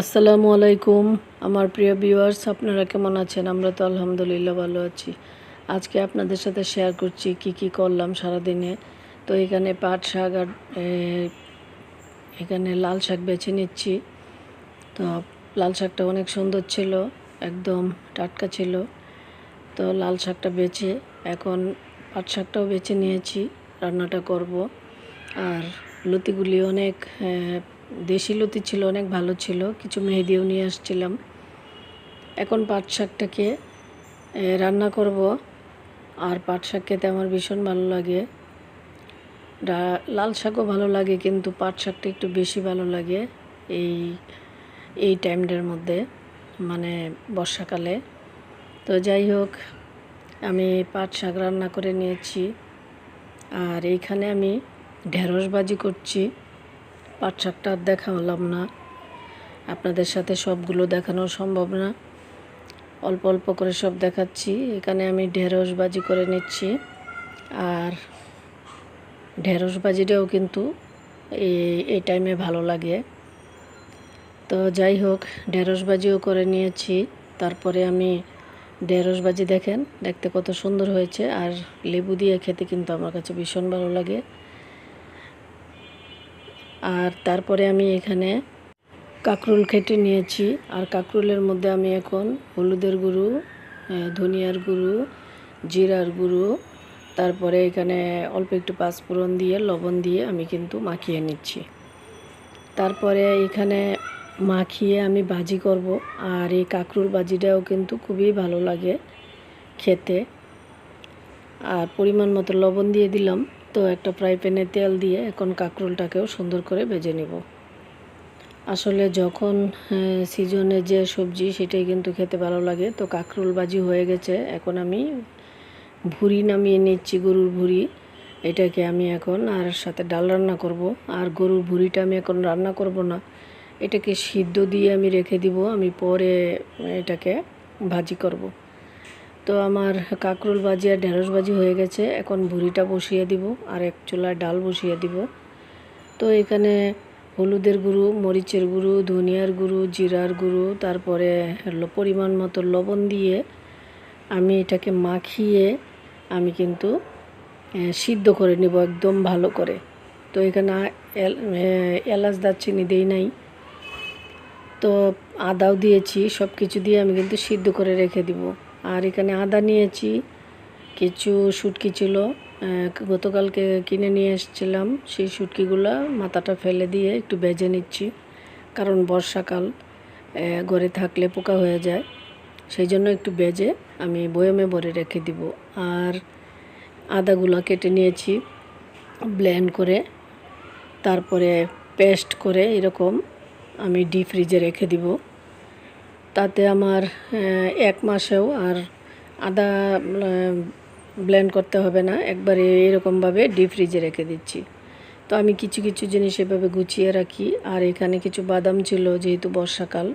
আসসালামু আলাইকুম, আমার প্রিয় ভিউয়ার্স, আপনারা কেমন আছেন? আমরা তো আলহামদুলিল্লাহ ভালো আছি। আজকে আপনাদের সাথে শেয়ার করছি কি কি করলাম সারাদিনে। তো এখানে পাট শাক আর এখানে লাল শাক বেছে নিচ্ছি। তো লাল শাকটা অনেক সুন্দর ছিল, একদম টাটকা ছিল। তো লাল শাকটা বেছে, এখন পাট শাকটাও বেছে নিয়েছি, রান্নাটা করব। আর লতিগুলি অনেক দেশি লতি ছিল, অনেক ভালো ছিল। কিছু মেহেদিও নিয়ে আসছিলাম। এখন পাট শাকটাকে রান্না করব। আর পাট শাক খেতে আমার ভীষণ ভালো লাগে। লাল শাকও ভালো লাগে, কিন্তু পাট শাকটা একটু বেশি ভালো লাগে এই এই টাইমটার মধ্যে মানে বর্ষাকালে। তো যাই হোক, আমি পাট শাক রান্না করে নিয়েছি। আর এইখানে আমি ঢেঁড়স ভাজি করছি। পাট আর দেখা হলাম না। আপনাদের সাথে সবগুলো দেখানো সম্ভব না। অল্প অল্প করে সব দেখাচ্ছি। এখানে আমি ঢেঁড়স ভাজি করে নিচ্ছি। আর ঢেঁড়স ভাজিটাও কিন্তু এই টাইমে ভালো লাগে। তো যাই হোক ঢেঁড়স ভাজিও করে নিয়েছি। তারপরে আমি ঢেঁড়স ভাজি দেখেন, দেখতে কত সুন্দর হয়েছে। আর লেবু দিয়ে খেতে কিন্তু আমার কাছে ভীষণ ভালো লাগে। আর তারপরে আমি এখানে কাঁকরুল খেটে নিয়েছি। আর কাঁকরুলের মধ্যে আমি এখন হলুদের গুঁড়ো ধনিয়ার গুঁড়ো, জিরার গুঁড়ো, তারপরে এখানে অল্প একটু পাঁচফোড়ন দিয়ে, লবণ দিয়ে আমি কিন্তু মাখিয়ে নিচ্ছি। তারপরে এখানে মাখিয়ে আমি ভাজি করব। আর এই কাঁকরুল ভাজিটাও কিন্তু খুবই ভালো লাগে খেতে। আর পরিমাণ মতো লবণ দিয়ে দিলাম। তো একটা ফ্রাই প্যানে তেল দিয়ে এখন কাঁকরোলটাকেও সুন্দর করে ভেজে নেব। আসলে যখন সিজনে যে সবজি সেটাই কিন্তু খেতে ভালো লাগে, তো কাঁকরোল বাজি হয়ে গেছে। এখন আমি ভুড়ি নামিয়ে নিচ্ছি, গরুর ভুড়ি এটাকে আমি এখন আর সাথে ডাল রান্না করব। আর গরুর ভুড়িটা আমি এখন রান্না করব না। এটাকে সিদ্ধ দিয়ে আমি রেখে দিব। আমি পরে এটাকে ভাজি করব। তো আমার কাঁকরোল ভাজি আর ঢেঁড়স ভাজি হয়ে গেছে। এখন ভুড়িটা বসিয়ে দিব আর এক চুলায় ডাল বসিয়ে দিব। তো এখানে হলুদের গুঁড়ো, মরিচের গুঁড়ো, ধনিয়ার গুঁড়ো, জিরার গুঁড়ো, তারপরে পরিমাণ মতো লবণ দিয়ে আমি এটাকে মাখিয়ে আমি কিন্তু সিদ্ধ করে নেব একদম ভালো করে। তো এখানে এল- এলাচ দারচিনি দেই নাই। তো আদাও দিয়েছি সব কিছু দিয়ে আমি কিন্তু সিদ্ধ করে রেখে দিব। আর এখানে আদা নিয়েছি, কিছু শুটকি ছিল গতকালকে কিনে নিয়ে এসেছিলাম, সেই শুটকিগুলো মাথাটা ফেলে দিয়ে একটু বেজে নিচ্ছি, কারণ বর্ষাকাল ঘরে থাকলে পোকা হয়ে যায়, সেই জন্য একটু বেজে আমি বয়মে ভরে রেখে দিব। আর আদাগুলো কেটে নিয়েছি, ব্লেন্ড করে, তারপরে পেস্ট করে এরকম আমি ডিপ ফ্রিজে রেখে দিব। তাতে আমার এক মাসেও আর আদা ব্লেন্ড করতে হবে না। একবারে এরকমভাবে ডিপ ফ্রিজে রেখে দিচ্ছি। তো আমি কিছু কিছু জিনিস এভাবে গুছিয়ে রাখি। আর এখানে কিছু বাদাম ছিল, যেহেতু বর্ষাকাল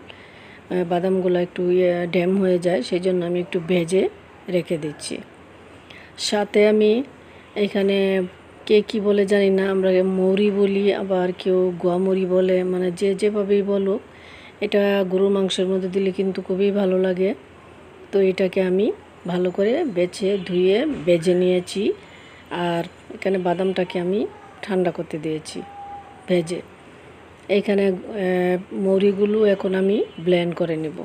বাদামগুলো একটু ইয়ে ড্যাম হয়ে যায় সেই জন্য আমি একটু ভেজে রেখে দিচ্ছি। সাথে আমি এখানে কে কি বলে জানি না, আমরা মৌরি বলি, আবার কেউ গোয়ামরি বলে মানে যে যেভাবেই বলো এটা গরুর মাংসের মধ্যে দিলে কিন্তু খুবই ভালো লাগে। তো এটাকে আমি ভালো করে বেছে, ধুয়ে, বেজে নিয়েছি। আর এখানে বাদামটাকে আমি ঠান্ডা করতে দিয়েছি, ভেজে। এখানে মৌরিগুলো এখন আমি ব্লেন্ড করে নেব।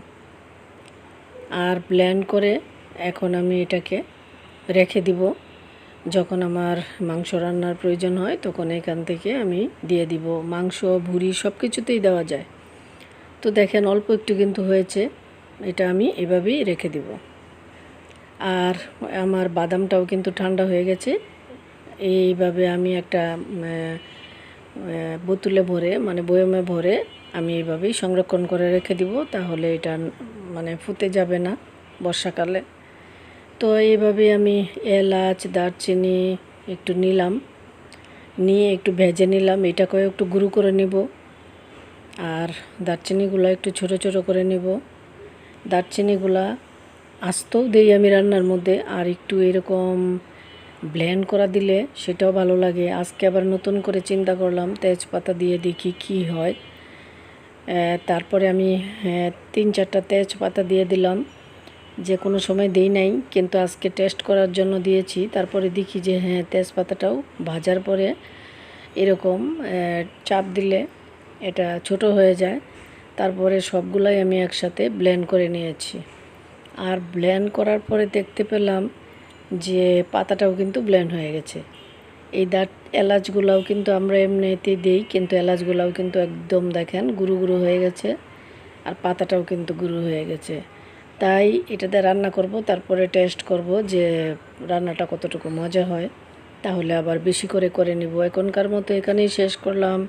আর ব্লেন্ড করে এখন আমি এটাকে রেখে দিব। যখন আমার মাংস রান্নার প্রয়োজন হয়, তখন এখান থেকে আমি দিয়ে দিব। মাংস, ভুড়ি সব কিছুতেই দেওয়া যায়। তো দেখেন, অল্প একটু কিন্তু হয়েছে। এটা আমি এভাবেই রেখে দিব। আর আমার বাদামটাও কিন্তু ঠান্ডা হয়ে গেছে। এইভাবে আমি একটা বোতলে ভরে মানে বয়মে ভরে আমি এইভাবেই সংরক্ষণ করে রেখে দিব। তাহলে এটা মানে ফুটে যাবে না বর্ষাকালে। তো এইভাবে আমি এলাচ, দারচিনি একটু নিলাম। নিয়ে একটু ভেজে নিলাম। এটাকেও একটু গুঁড়ো করে নিব। আর দারচিনিগুলো একটু ছোট ছোট করে নিব। দারচিনিগুলা আস্তও দিই আমি রান্নার মধ্যে, আর একটু এরকম ব্লেন্ড করা দিলে সেটাও ভালো লাগে। আজকে আবার নতুন করে চিন্তা করলাম, তেজপাতা দিয়ে দেখি কি হয়। তারপরে আমি তিন চারটা তেজপাতা দিয়ে দিলাম। যে কোনো সময় দেই নাই, কিন্তু আজকে টেস্ট করার জন্য দিয়েছি। তারপরে দেখি যে হ্যাঁ তেজপাতাটাও ভাজার পরে এরকম চাপ দিলে এটা ছোট হয়ে যায়। তারপরে সবগুলাই আমি একসাথে ব্লেন্ড করে নিয়েছি। আর ব্লেন্ড করার পরে দেখতে পেলাম যে পাতাটাও কিন্তু ব্লেন্ড হয়ে গেছে। এই দাঁত এলাচগুলাও কিন্তু আমরা এমনিতেই দিই, কিন্তু এলাচগুলাও কিন্তু একদম দেখেন গুরু গুরু হয়ে গেছে আর পাতাটাও কিন্তু গুরু হয়ে গেছে। তাই এটাতে রান্না করব, তারপরে টেস্ট করব যে রান্নাটা কতটুকু মজা হয়। তাহলে আবার বেশি করে করে নিব। এখনকার মতো এখানেই শেষ করলাম।